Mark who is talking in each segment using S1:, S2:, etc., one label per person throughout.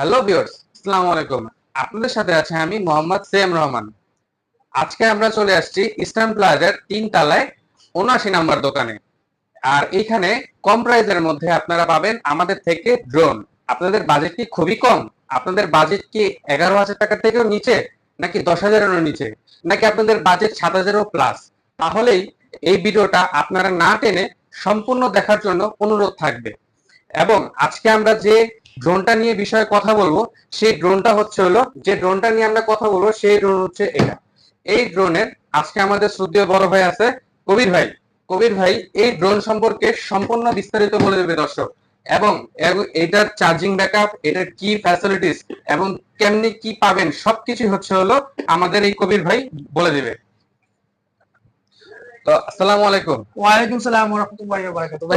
S1: Hello viewers আসসালামু আলাইকুম আপনাদের সাথে আছে আমি মোহাম্মদ সেম রহমান। আজকে আমরা চলে আসছি ইস্টার্ন প্লাজার তিন তলায় উনআশি নাম্বার দোকানে। আর এখানে কম প্রাইসের মধ্যে আপনারা পাবেন আমাদের থেকে ড্রোন আপনাদের বাজেট কি খুবই কম? আপনাদের বাজেট কি এগারো হাজার টাকার থেকেও নিচে, নাকি দশ হাজারেরও নিচে? নাকি আপনাদের বাজেট সাত হাজারও প্লাস তাহলেই এই ভিডিওটা আপনারা না টেনে সম্পূর্ণ দেখার জন্য অনুরোধ থাকবে। এবং আজকে আমরা যে ড্রোনটা নিয়ে বিষয়ে কথা বলব। সেই ড্রোনটা হচ্ছে হলো, যে ড্রোনটা নিয়ে আমরা কথা বলব, সেই ড্রোন হচ্ছে এটা। এই ড্রোনের আজকে আমাদের শ্রদ্ধেয় বড় ভাই আছে কবির ভাই। কবির ভাই, এই ড্রোন সম্পর্কে সম্পূর্ণ বিস্তারিত বলে দেবে দর্শক। এবং এটার চার্জিং ব্যাকআপ এটার কি ফ্যাসিলিটিস এবং কেমনি কি পাবেন সবকিছু হচ্ছে হলো আমাদের এই কবির ভাই বলে দেবে। তো আসসালামু আলাইকুম।
S2: ওয়ালাইকুম সালাম ওয়া রাহমাতুল্লাহি ওয়া বারাকাতুহু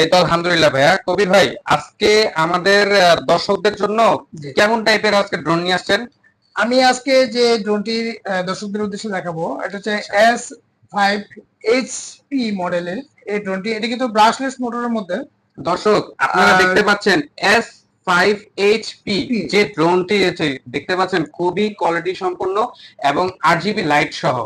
S1: এই তো আলহামদুলিল্লাহ ভাইয়া। কবির ভাই আজকে আমাদের দর্শকদের জন্য কেমন টাইপের আজকে ড্রোন নিয়ে আসছেন?
S2: আমি আজকে যে ড্রোনটি দর্শকদের উদ্দেশ্যে দেখাবো এটা হচ্ছে এস ফাইভ এইচপি মডেলের এই ড্রোনটি এটা কিন্তু ব্রাশলেস মোটরের মধ্যে।
S1: দর্শক আপনারা দেখতে পাচ্ছেন এস ফাইভ এইচপি। যে ড্রোনটি দেখতে পাচ্ছেন খুবই কোয়ালিটি সম্পন্ন এবং আট জিবি লাইট সহ।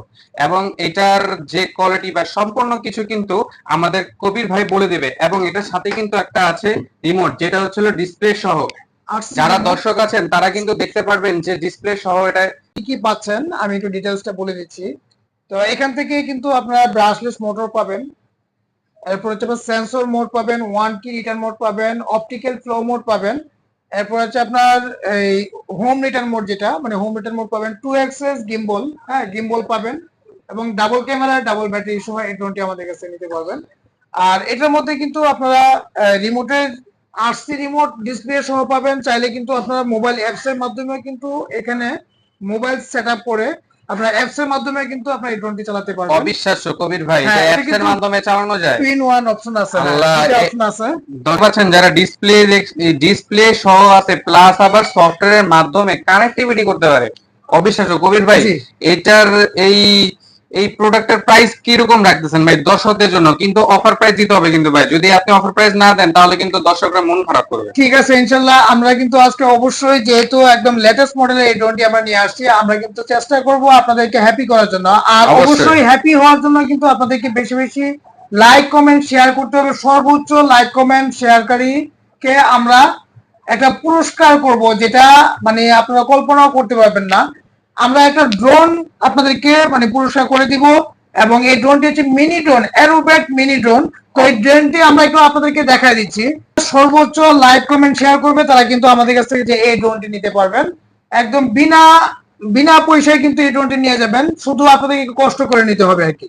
S1: এবং এটার যে কোয়ালিটি বা সম্পূর্ণ কিছু কিন্তু আমাদের কবির ভাই বলে দেবে। এবং এটার সাথে কিন্তু একটা আছে রিমোট যেটা হচ্ছিল ডিসপ্লে সহ।
S2: আর
S1: যারা দর্শক আছেন তারা কিন্তু দেখতে পারবেন যে ডিসপ্লে সহ এটা
S2: কি কি পাচ্ছেন? আমি একটু ডিটেলসটা বলে দিচ্ছি। তো এখান থেকে কিন্তু আপনারা ব্রাশলেস মোটর পাবেন। এরপর হচ্ছে আপনার সেন্সর মোড পাবেন ওয়ান কি রিটার্ন মোড পাবেন অপটিক্যাল ফ্লো মোড পাবেন। এরপর হচ্ছে আপনার এই হোম রিটার্ন মোড যেটা মানে হোম রিটার্ন মোড পাবেন টু এক্সেস গিম্বল হ্যাঁ গিম্বল পাবেন এবং ডাবল ক্যামেরা ডাবল ব্যাটারি সহ এই ড্রোনটি আমাদের কাছে নিতে পারবেন। আর এটার মধ্যে কিন্তু আপনারা রিমোটের আরসি রিমোট ডিসপ্লে সহ পাবেন। চাইলে কিন্তু আপনারা মোবাইল অ্যাপসের মাধ্যমে কিন্তু এখানে মোবাইল সেট করে আপনার অ্যাপস এর মাধ্যমে কিন্তু আপনি এই ড্রোনটি চালাতে পারবেন।
S1: অবিশ্বাস্য কবির ভাই
S2: হ্যাঁ,
S1: অ্যাপস এর মাধ্যমে চালানো যায়।
S2: ইন ওয়ান অপশন আছে
S1: আল্লাহ,
S2: অপশন আছে।
S1: দেখতে যারা ডিসপ্লে ডিসপ্লে সহ আছে প্লাস আবার সফটওয়্যারের মাধ্যমে কানেক্টিভিটি করতে পারে। অবিশ্বাস্য কবির ভাই এটার এই এই প্রোডাক্টের প্রাইস কি রকম রাখতেছেন ভাই? দর্শকদের জন্য। কিন্তু অফার প্রাইস দিতে হবে কিন্তু ভাই। যদি আপনি অফার প্রাইস না দেন তাহলে কিন্তু দর্শকরা মন খারাপ করবে।
S2: ঠিক আছে ইনশাল্লাহ আমরা কিন্তু আজকে অবশ্যই যেহেতু একদম লেটেস্ট মডেলের এই ড্রোনটি আমরা নিয়ে আসছি আমরা কিন্তু চেষ্টা করব আপনাদেরকে হ্যাপি করার জন্য। আর
S1: অবশ্যই।
S2: অবশ্যই হ্যাপি হওয়ার জন্য কিন্তু আপনাদেরকে বেশি বেশি লাইক কমেন্ট শেয়ার করতে হবে। সর্বোচ্চ লাইক কমেন্ট শেয়ারকারীকে আমরা একটা পুরস্কার করব যেটা মানে আপনারা কল্পনাও করতে পারবেন না। আমরা একটা ড্রোন আপনাদেরকে মানে পুরস্কার করে দিব, এবং এই ড্রোনটি হচ্ছে mini drone Aerobat mini drone তো এই ড্রোনটি আমরা একটু আপনাদেরকে দেখাই দিচ্ছি। সর্বোচ্চ লাইক কমেন্ট শেয়ার করবে, তারা কিন্তু আমাদের কাছ থেকে যে এই ড্রোনটি নিতে পারবেন। একদম বিনা বিনা পয়সায় কিন্তু এই ড্রোনটি নিয়ে যাবেন। শুধু আপনাদেরকে কষ্ট করে নিতে হবে আর কি।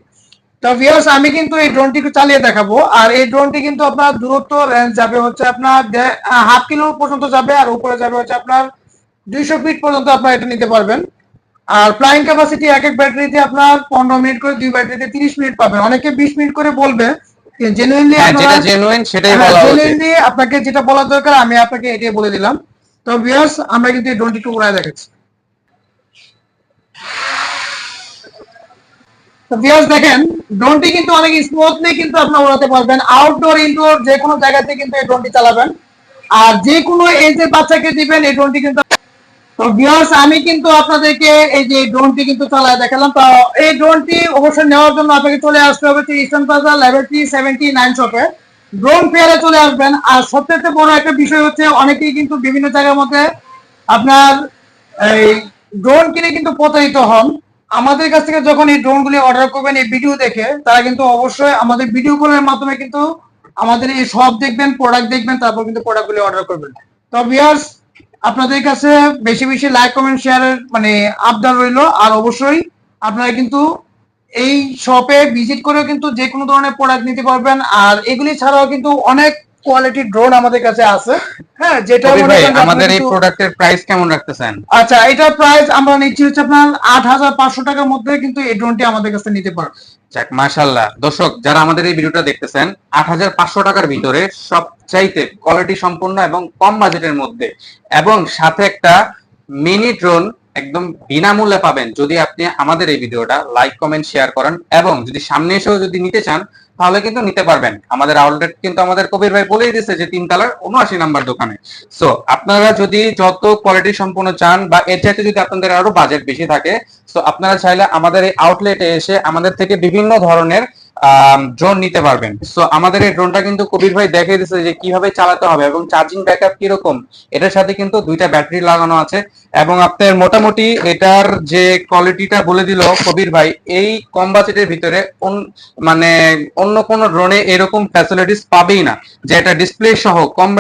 S2: তো ভিউয়ার্স আমি কিন্তু এই ড্রোনটি চালিয়ে দেখাবো। আর এই ড্রোনটি কিন্তু আপনার দূরত্ব রেঞ্জ যাবে হচ্ছে আপনার হাফ কিলো পর্যন্ত যাবে, আর উপরে যাবে হচ্ছে আপনার দুইশো ফিট পর্যন্ত আপনার এটা নিতে পারবেন। আর ফ্লাইং ক্যাপাসিটি এক এক ব্যাটারিতে আপনার পনেরো মিনিট করে দুই ব্যাটারিতে তিরিশ মিনিট পাবেন। অনেকে বিশ মিনিট করে বলবে জেনুইনলি
S1: হ্যাঁ যেটা জেনুইন সেটাই বলা উচিত।
S2: জেনুইনলি আপনাকে যেটা বলা দরকার আমি আপনাকে এটাই বলে দিলাম। তো ভিউয়ার্স আমরা কিন্তু এই ড্রোনটি একটু উড়ায় দেখাচ্ছি। তো ভিউয়ার্স দেখেন ড্রোনটি কিন্তু অনেক স্মুথলি কিন্তু আপনারা উড়াতে পারবেন। আউটডোর ইনডোর যে কোনো জায়গাতে কিন্তু এই ড্রোনটি চালাবেন। আর যে কোনো এজের বাচ্চাকে দিবেন এই ড্রোনটি কিন্তু তো ভিউয়ার্স আমি কিন্তু আপনাদেরকে এই যে ড্রোনটি কিন্তু চালায় দেখালাম। তো এই ড্রোনটি অবশ্যই নেওয়ার জন্য আপনাকে চলে আসতে হবে eastern plaza level seventy nine শপে ড্রোন ফেয়ারে চলে আসবেন। আর সবচেয়ে বড় একটা বিষয় হচ্ছে, অনেকেই কিন্তু বিভিন্ন জায়গার মধ্যে আপনার এই ড্রোন কিনে কিন্তু প্রতারিত হন। আমাদের কাছ থেকে যখন এই ড্রোনগুলি অর্ডার করবেন, এই ভিডিও দেখে, তারা কিন্তু অবশ্যই আমাদের ভিডিও কলের মাধ্যমে কিন্তু আমাদের এই সব দেখবেন প্রোডাক্ট দেখবেন, তারপর কিন্তু প্রোডাক্টগুলি অর্ডার করবেন। তো ভিউয়ার্স আপনাদের কাছে বেশি বেশি লাইক কমেন্ট শেয়ারের মানে আবদার রইল। আর অবশ্যই আপনারা কিন্তু এই শপে ভিজিট করেও কিন্তু যে কোনো ধরনের প্রোডাক্ট নিতে পারবেন। আর এগুলি ছাড়াও কিন্তু অনেক কোয়ালিটির ড্রোন আমাদের কাছে আছে। হ্যাঁ যেটা
S1: আমাদের এই প্রোডাক্টের প্রাইস কেমন রাখতেছেন?
S2: আচ্ছা এটার প্রাইস আমরা নিচ্ছি হচ্ছে আপনার আট হাজার পাঁচশো টাকার মধ্যে কিন্তু এই ড্রোনটি আমাদের কাছে নিতে পারবেন।
S1: যাক মাশাল্লাহ দর্শক যারা আমাদের এই ভিডিওটা দেখতেছেন আট হাজার পাঁচশো টাকার ভিতরে সবচাইতে কোয়ালিটি সম্পন্ন এবং কম বাজেটের মধ্যে। এবং সাথে একটা মিনি ড্রোন একদম বিনামূল্যে পাবেন যদি আপনি আমাদের এই ভিডিওটা লাইক কমেন্ট শেয়ার করেন এবং যদি সামনে এসেও যদি নিতে চান, তাহলে কিন্তু নিতে পারবেন। আমাদের আউটলেট কিন্তু আমাদের কবির ভাই বলেই দিয়েছে যে তিন তলার উনআশি নাম্বার দোকানে। সো আপনারা যদি যত কোয়ালিটি সম্পন্ন চান বা এর চাইতে যদি আপনাদের আরও বাজেট বেশি থাকে সো আপনারা চাইলে আমাদের এই আউটলেটে এসে আমাদের থেকে বিভিন্ন ধরনের ড্রোন নিতে পারবেন। সো আমাদের এই ড্রোনটা কিন্তু কবির ভাই দেখিয়ে দিচ্ছে যে কীভাবে চালাতে হবে এবং চার্জিং ব্যাকআপ কীরকম, এটার সাথে কিন্তু দুইটা ব্যাটারি লাগানো আছে। এবং আপনার মোটামুটি এটার যে কোয়ালিটিটা বলে দিল কবির ভাই, এই কম বাজেটের ভিতরে মানে অন্য কোনো ড্রোনে এরকম ফ্যাসিলিটিস পাবেই না। যে এটা ডিসপ্লে সহ, কম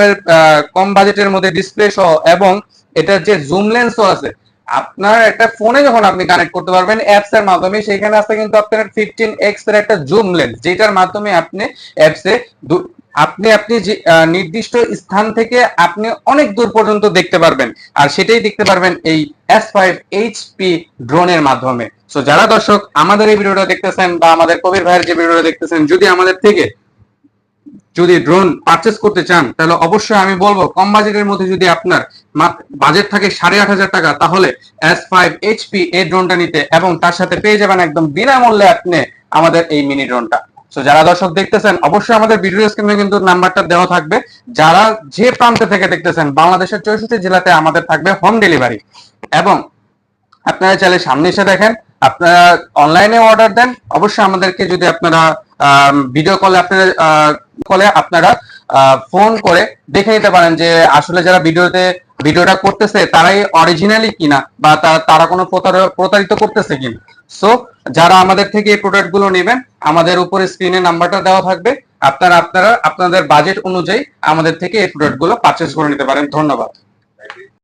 S1: কম বাজেটের মধ্যে ডিসপ্লে সহ এবং এটার যে জুম লেন্সও আছে আপনার একটা ফোনে যখন আপনি কানেক্ট করতে পারবেন অ্যাপস এর মাধ্যমে, সেখানে আছে কিন্তু আপনার ফিফটিন এক্সের একটা জুম লেন্স যেটার মাধ্যমে আপনি অ্যাপসে আপনি আপনি যে নির্দিষ্ট স্থান থেকে আপনি অনেক দূর পর্যন্ত দেখতে পারবেন। আর সেটাই দেখতে পারবেন এই এস ফাইভ এইচপি ড্রোনের মাধ্যমে। সো যারা দর্শক আমাদের এই ভিডিওটা দেখতেছেন বা আমাদের কবির ভাইয়ের যে ভিডিওটা দেখতেছেন, যদি আমাদের থেকে যদি ড্রোন পারচেস করতে চান, তাহলে অবশ্যই আমি বলব, কম বাজেটের মধ্যে যদি আপনার বাজেট থাকে সাড়ে আট হাজার টাকা, তাহলে এস ফাইভ এইচপি এই ড্রোনটা নিতে এবং তার সাথে পেয়ে যাবেন একদম বিনামূল্যে আপনি আমাদের এই মিনি ড্রোনটা তো যারা দর্শক দেখতেছেন, অবশ্যই আমাদের ভিডিও স্ক্রিনে কিন্তু নাম্বারটা দেওয়া থাকবে। যারা যে প্রান্তে থেকে দেখতেছেন, বাংলাদেশের চৌষট্টি জেলাতে আমাদের থাকবে হোম ডেলিভারি এবং আপনারা চাইলে সামনে এসে দেখেন, আপনারা অনলাইনে অর্ডার দেন। অবশ্যই আমাদেরকে যদি আপনারা ভিডিও কলে আপনারা কলে আপনারা ফোন করে দেখে নিতে পারেন যে আসলে যারা ভিডিওতে ভিডিওটা করতেছে, তারাই অরিজিনালি কিনা বা তারা কোনো প্রতার- প্রতারিত করতেছে কিনা। সো যারা আমাদের থেকে এই প্রোডাক্টগুলো নেবেন, আমাদের উপরে স্ক্রিনে নাম্বারটা দেওয়া থাকবে। আপনারা আপনারা, আপনাদের বাজেট অনুযায়ী আমাদের থেকে এই প্রোডাক্টগুলো পারচেস করে নিতে পারেন। ধন্যবাদ।